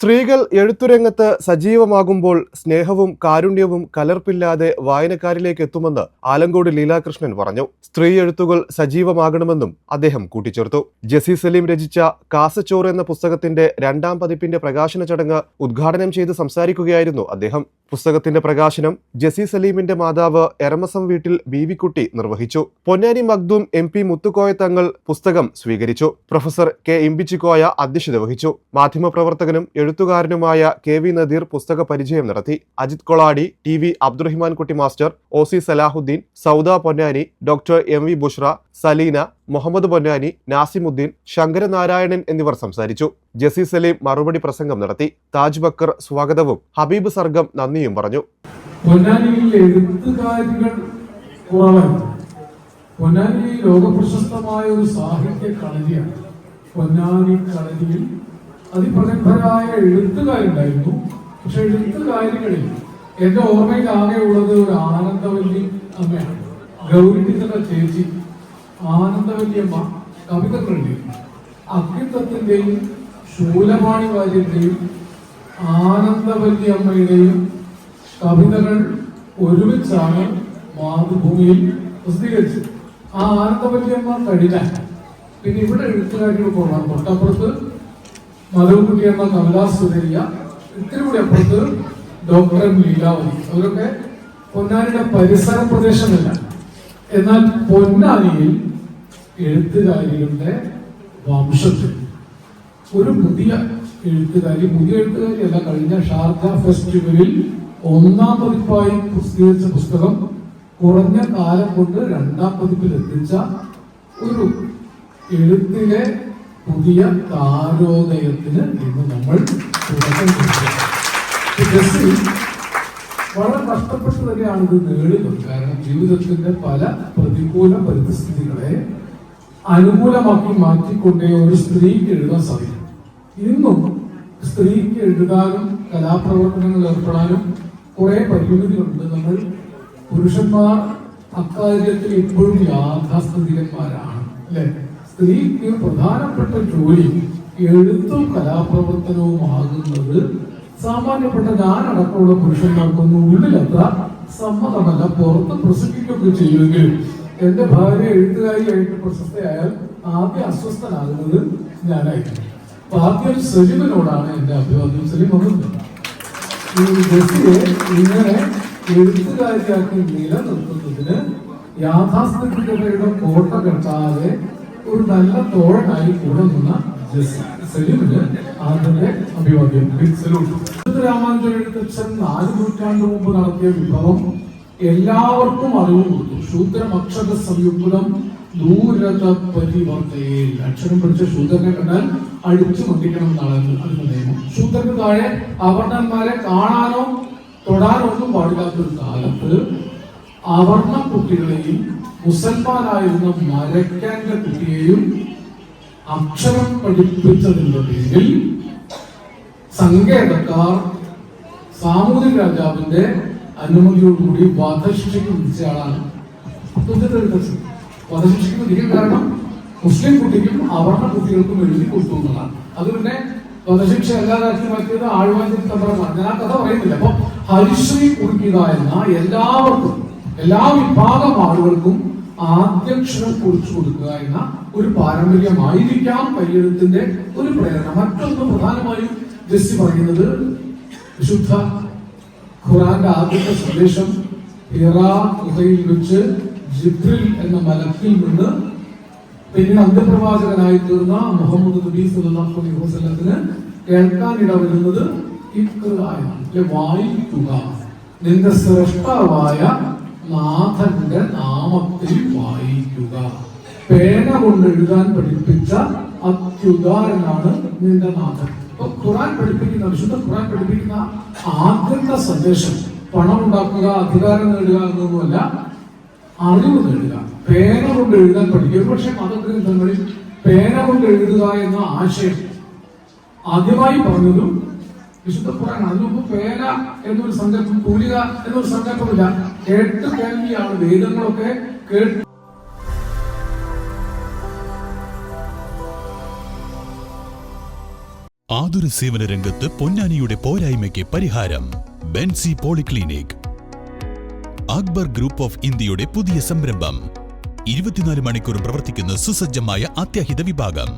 സ്ത്രീകൾ എഴുത്തുരംഗത്ത് സജീവമാകുമ്പോൾ സ്നേഹവും കാരുണ്യവും കലർപ്പില്ലാതെ വായനക്കാരിലേക്ക് എത്തുമെന്ന് ആലങ്കോട് ലീലാകൃഷ്ണൻ പറഞ്ഞു. സ്ത്രീ എഴുത്തുകൾ സജീവമാകണമെന്നും അദ്ദേഹം കൂട്ടിച്ചേർത്തു. ജസി സലീം രചിച്ച കാസച്ചോർ എന്ന പുസ്തകത്തിന്റെ രണ്ടാം പതിപ്പിന്റെ പ്രകാശന ചടങ്ങ് ഉദ്ഘാടനം ചെയ്ത് സംസാരിക്കുകയായിരുന്നു അദ്ദേഹം. പുസ്തകത്തിന്റെ പ്രകാശനം ജസി സലീമിന്റെ മാതാവ് എറമസം വീട്ടിൽ ബീവിക്കുട്ടി നിർവഹിച്ചു. പൊന്നാനി മഗ്ദൂം എം പി മുത്തുക്കോയ തങ്ങൾ പുസ്തകം സ്വീകരിച്ചു. പ്രൊഫസർ കെ ഇമ്പിച്ചിക്കോയ അധ്യക്ഷത വഹിച്ചു. മാധ്യമപ്രവർത്തകനും എഴുത്തുകാരനുമായ കെ വി നദീർ പുസ്തക പരിചയം നടത്തി. Ajith Koladi T V Abdurahiman Kutty master O C Salahuddin Sauda Ponnani doctor M V Bushra Saleena Muhammed Ponnani Nasimuddin Sankaranarayanan എന്നിവർ സംസാരിച്ചു. ജസി സലീം മറുപടി പ്രസംഗം നടത്തി. താജ് ബക്കർ സ്വാഗതവും ഹബീബ് സർഗം നന്ദിയും പറഞ്ഞു. പൊന്നാനിയിൽ എഴുത്തുകാരികൾ കുറവാണ്. പൊന്നാനി ലോകപ്രശസ്തമായ ഒരു സാഹിത്യ കളരിയാണ്. പൊന്നാനി കളരിയിൽ അതിപ്രഗത്ഭരായ എഴുത്തുകാരുണ്ടായിരുന്നു. പക്ഷെ എഴുത്തുകാരികളിൽ എന്റെ ഓർമ്മയിൽ ആകെ ഉള്ളത് ഒരു ആനന്ദവല്ലി അമ്മയാണ്. ഗൗരി ചേച്ചി ആനന്ദവല്ലിയമ്മ കവിതകൾ എഴുതിയിരുന്നു ശൂലപാണി വാര്യന്റെയും ആനന്ദവല്ലിയമ്മയുടെയും കവിതകൾ ഒരുമിച്ചാണ് മാതൃഭൂമിയിൽ പ്രസിദ്ധീകരിച്ചത്. ആ ആനന്ദവല്യമ്മ കഴിഞ്ഞാൽ പിന്നെ ഇവിടെ എഴുത്തുകാരികൾ കൊള്ളാം. തൊട്ടപ്പുറത്ത് മധുക്കുട്ടി എന്ന കമലാ സുതരിയ ഇത്തിരി കൂടി അപ്പുറത്ത് ഡോക്ടർ ലീലാവതി. അവരൊക്കെ പൊന്നാനിയുടെ പരിസര പ്രദേശമല്ല. എന്നാൽ പൊന്നാനിയിൽ എഴുത്തുകാരികളുടെ വംശത്തിൽ ഒരു പുതിയ എഴുത്തുകാരി പുതിയ എഴുത്തുകാരി അല്ല കഴിഞ്ഞ ഷാർജ ഫെസ്റ്റിവലിൽ ഒന്നാം പതിപ്പായി പ്രസിദ്ധീകരിച്ച പുസ്തകം കുറഞ്ഞ കാലം കൊണ്ട് രണ്ടാം പതിപ്പിൽ എത്തിച്ച ഒരു എഴുത്തിലെ പുതിയ താരോദയത്തിന് ഇന്ന് നമ്മൾ തുടക്കം കുറിച്ചു. വളരെ കഷ്ടപ്പെട്ട് തന്നെയാണ് ഇത് നേടുന്നത് കാരണം ജീവിതത്തിന്റെ പല പ്രതികൂല പരിസ്ഥിതികളെ അനുകൂലമാക്കി മാറ്റിക്കൊണ്ടേ ഒരു സ്ത്രീക്ക് എഴുതാൻ സാധിക്കും. ഇന്നും സ്ത്രീക്ക് എഴുതാനും കലാപ്രവർത്തനങ്ങളിൽ ഏർപ്പെടാനും കുറെ പരിമിതികളുണ്ട്. നമ്മൾ പുരുഷന്മാർ അക്കാര്യത്തിൽ ഇപ്പോഴും യാഥാസ്ഥിതികന്മാരാണ് അല്ലെ? സ്ത്രീക്ക് പ്രധാനപ്പെട്ട ജോലി എഴുത്തും കലാപ്രവർത്തനവും ആകുന്നത്. സാമാന്യപ്പെട്ട ഞാനടക്കമുള്ള പുരുഷന്മാർക്കൊന്നും ഉള്ളിലത്ര സമ്മതമല്ല. പുറത്ത് പ്രസംഗിക്കുകയൊക്കെ ചെയ്യുമെങ്കിലും എന്റെ ഭാര്യ എഴുത്തുകാരിയായിട്ട് പ്രശസ്തയായാൽ ആദ്യം അസ്വസ്ഥനാകുന്നത് ഞാനായിരുന്നു അപ്പൊ ആദ്യം സലീമിനോടാണ് എന്റെ അഭിവാദ്യം. സലീം വന്നത് ഇങ്ങനെ എഴുത്തുകാരിയാക്കി നിലനിർത്തുന്നതിന് യാഥാസ്ഥിതികതയുടെ കോട്ട കെട്ടാതെ ഒരു നല്ല തോഴനായി കൂടെ നിന്ന സലീമിന് ആദ്യത്തെ അഭിവാദ്യം. ബിഗ് സലൂട്ട് രാമാനുജൻ എഴുത്തച്ഛൻ നാല് നൂറ്റാണ്ട് മുമ്പ് നടത്തിയ വിഭവം എല്ലാവർക്കും അറിവ് കൊടുത്തു. ശൂദ്രമക്ഷത സംയുക്തം ദൂരത പരിവർത്തയിൽ അക്ഷരം പഠിച്ച ശൂദ്രനെ കണ്ടാൽ അടിച്ചു മണ്ടിക്കണം എന്നാണ് അതിന്റെ നിയമം. ശൂദ്രന് താഴെ അവർണന്മാരെ കാണാനോ തൊടാനോ ഒന്നും പാടില്ലാത്തൊരു കാലത്ത് അവർണ കുട്ടികളെയും മുസൽമാനായിരുന്ന മരക്കാന്റെ കുട്ടിയെയും അക്ഷരം പഠിപ്പിച്ചതിന്റെ പേരിൽ സങ്കേതക്കാർ സാമൂതിരി രാജാവിന്റെ അനുമതിയോടുകൂടി വധശിക്ഷയ്ക്ക് വിധിച്ചയാളാണ് വധശിക്ഷയ്ക്ക് വിധിക്കാൻ കാരണം മുസ്ലിം കുട്ടിക്കും അവർണ കുട്ടികൾക്കും എഴുതി കൊടുത്തു എന്നുള്ളതാണ്. അത് പിന്നെ വധശിക്ഷ എല്ലാ രാജ്യത്തും മാറ്റിയത് ആഴ്വാഞ്ചി തന്ത്രമാണ്. ഞാൻ ആ കഥ പറയുന്നില്ല. അപ്പൊ ഹരിശ്രീ കുറിക്കുക എന്ന എല്ലാവർക്കും എല്ലാ വിഭാഗം ആളുകൾക്കും ആദ്യക്ഷരം കുറിച്ചു കൊടുക്കുക എന്ന ഒരു പാരമ്പര്യമായിരിക്കാം പര്യടനത്തിന്റെ ഒരു പ്രേരണ. മറ്റൊന്ന് പ്രധാനമായും ജസ്സി പറയുന്നത് വിശുദ്ധ ഖുറാന്റെ ആദ്യത്തെ സന്ദേശം ഹിറാ ഗുഹയിൽ വെച്ച് ജിബ്രിൽ എന്ന മലക്കിൽ നിന്ന് പിന്നീട് അന്ത്യപ്രവാചകനായി തീർന്ന മുഹമ്മദ് നബി സല്ലല്ലാഹു അലൈഹി വസല്ലത്തിന് കേൾക്കാൻ ഇടവരുന്നത് വായിക്കുക. നിന്റെ ശ്രേഷ്ഠാവായ നാഥന്റെ നാമത്തിൽ വായിക്കുക. പേന കൊണ്ട് എഴുതാൻ പഠിപ്പിച്ച അത്യുദാരനാണ് നിന്റെ നാഥൻ അപ്പൊ ഖുറാൻ പഠിപ്പിക്കുന്ന വിശുദ്ധ ഖുറാൻ പഠിപ്പിക്കുന്ന ആദ്യത്തെ സന്ദേശം പണം ഉണ്ടാക്കുക അധികാരം നേടുക എന്നൊന്നുമല്ല അറിവ് നേടുക. പേന കൊണ്ട് എഴുതാൻ പഠിക്കുക. പക്ഷെ മതഗ്രന്ഥങ്ങളിൽ പേന കൊണ്ട് എഴുതുക എന്ന ആശയം ആദ്യമായി പറഞ്ഞതും വിശുദ്ധ ഖുറാൻ അതിനു മുമ്പ് പേന എന്നൊരു സങ്കല്പം കൂലിക എന്നൊരു സങ്കല്പമില്ല. കേട്ട് കേൾവിയാണ് വേദങ്ങളൊക്കെ കേട്ട് ആതുര സേവന രംഗത്ത് പൊന്നാനിയുടെ പോരായ്മയ്ക്ക് പരിഹാരം Benzy polyclinic. Akbar group of ഇന്ത്യയുടെ പുതിയ സംരംഭം. ഇരുപത്തിനാല് മണിക്കൂറും പ്രവർത്തിക്കുന്ന സുസജ്ജമായ അത്യാഹിത വിഭാഗം.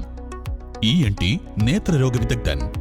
ഇ എൻ ടി നേത്രരോഗ വിദഗ്ധൻ.